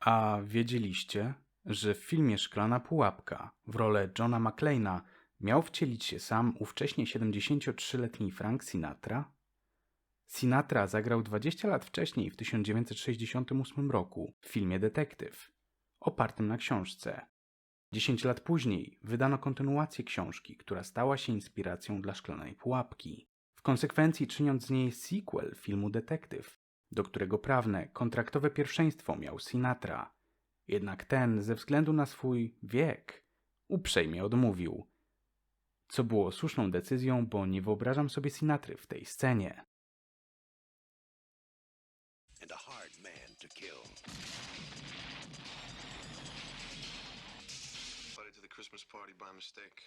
A wiedzieliście, że w filmie Szklana Pułapka w rolę Johna McClane'a miał wcielić się sam ówcześnie 73-letni Frank Sinatra? Sinatra zagrał 20 lat wcześniej, w 1968 roku, w filmie Detektyw, opartym na książce. 10 lat później wydano kontynuację książki, która stała się inspiracją dla Szklanej Pułapki, w konsekwencji czyniąc z niej sequel filmu Detektyw, do którego prawne, kontraktowe pierwszeństwo miał Sinatra. Jednak ten, ze względu na swój wiek, uprzejmie odmówił. Co było słuszną decyzją, bo nie wyobrażam sobie Sinatry w tej scenie. man to the Christmas party by mistake.